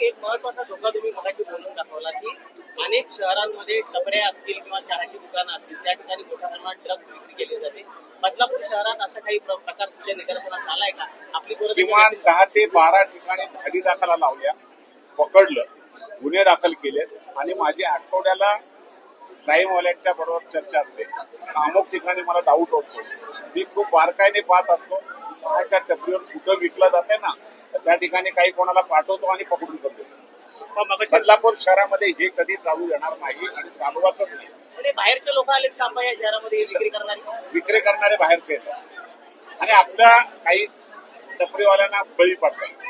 एक महत्त्वाचा धोका तुम्ही मगाशी बोलून दाखवला की अनेक शहरांमध्ये टपऱ्या असतील किंवा चहाची दुकानं असतील त्या ठिकाणी मोठ्या प्रमाणात ड्रग्ज विक्री केली जाते. बदलापूर शहरात असा काही प्र- प्रकार तुमच्या निदर्शनास आलाय का? आपली किमान दहा ते बारा ठिकाणी धाडी दाखला लावल्या पकडलं गुन्हे दाखल केलेत. आणि माझी आठवड्याला क्राईमवाल्यांच्या बरोबर चर्चा असते. अमुक ठिकाणी मला डाऊट होतो मी खूप बारकाईने पाहत असतो. चहाच्या टपरीवर कुठं विकलं जाते ना तर त्या ठिकाणी काही कोणाला पाठवतो आणि पकडून मगाशी बदलापूर शहरामध्ये हे कधी चालू येणार नाही आणि चालवाच नाही. म्हणजे बाहेरचे लोक आलेत का आपण या शहरामध्ये विक्री करणारी? विक्री करणारे बाहेरचे येतात. आणि आपल्या काही टपरीवाल्यांना बळी पडतात.